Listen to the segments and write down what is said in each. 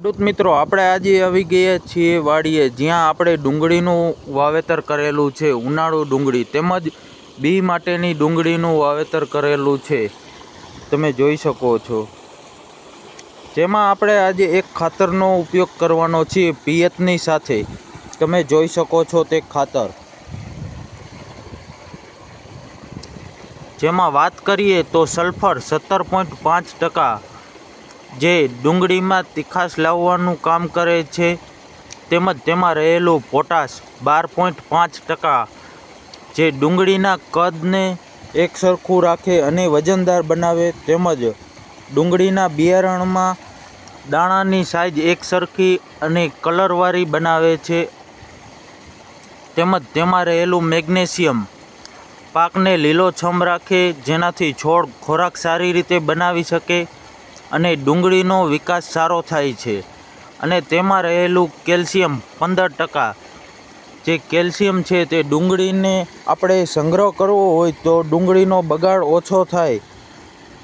ખેડૂત મિત્રો, આપણે આજે આવી ગયા છીએ વાડીએ, જ્યાં આપણે ડુંગળીનું વાવેતર કરેલું છે, ઉનાળુ ડુંગળી તેમજ બી માટેની ડુંગળીનું વાવેતર કરેલું છે. તમે જોઈ શકો છો. જેમાં આપણે આજે એક ખાતરનો ઉપયોગ કરવાનો છે પિયતની સાથે. તમે જોઈ શકો છો તે ખાતર. જેમાં વાત કરીએ તો સલ્ફર સત્તર પોઈન્ટ પાંચ ટકા જે ડુંગળીમાં તીખાશ લાવવાનું કામ કરે છે, તેમજ તેમાં રહેલું પોટાશ બાર પોઈન્ટ પાંચ ટકા. જે ડુંગળીના કદને એક સરખું રાખે અને વજનદાર બનાવે, તેમજ ડુંગળીના બિયારણમાં દાણાની સાઇઝ એક સરખી અને કલરવાળી બનાવે છે. તેમજ તેમાં રહેલું મેગ્નેશિયમ પાકને લીલોછમ રાખે, જેનાથી છોડ ખોરાક સારી રીતે બનાવી શકે. અને ડુંગળીનો વિકાસ સારો થાય છે. અને તેમાં રહેલું કેલ્શિયમ પંદર ટકા. જે કેલ્શિયમ છે તે ડુંગળીને આપણે સંગ્રહ કરવો હોય તો ડુંગળીનો બગાડ ઓછો થાય.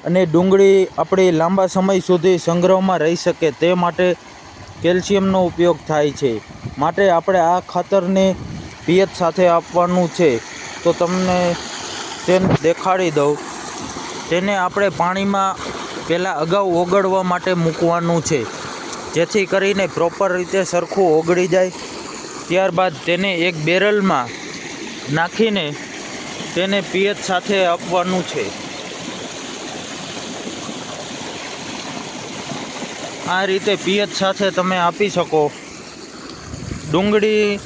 અને ડુંગળી આપણી લાંબા સમય સુધી સંગ્રહમાં રહી શકે તે માટે કેલ્શિયમનો ઉપયોગ થાય છે. માટે આપણે આ ખાતરને પિયત સાથે આપવાનું છે. તો તમને તેને દેખાડી દઉં. તેને આપણે પાણીમાં પહેલાં અગાઉ ઓગળવા માટે મૂકવાનું છે. જેથી કરીને પ્રોપર રીતે સરખું ઓગળી જાય. ત્યારબાદ તેને એક બેરલમાં નાખીને તેને પિયત સાથે આપવાનું છે. આ રીતે પિયત સાથે તમે આપી શકો. ડુંગળી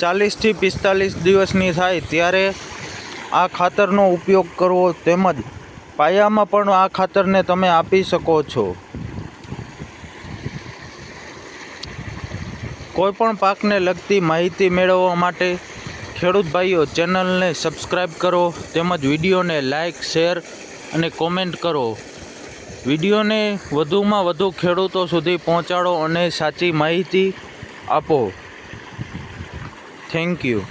ચાલીસથી પિસ્તાલીસ દિવસની થાય ત્યારે આ ખાતરનો ઉપયોગ કરવો તેમજ પાયામાં પણ આ ખાતરને તમે આપી શકો છો. કોઈપણ પાકને લગતી માહિતી મેળવવા માટે ખેડૂત ભાઈઓ ચેનલને સબસ્ક્રાઈબ કરો, તેમજ વિડીયોને લાઈક શેર અને કોમેન્ટ કરો. વિડીયોને વધુમાં વધુ ખેડૂતો સુધી પહોંચાડો અને સાચી માહિતી આપો. Thank you.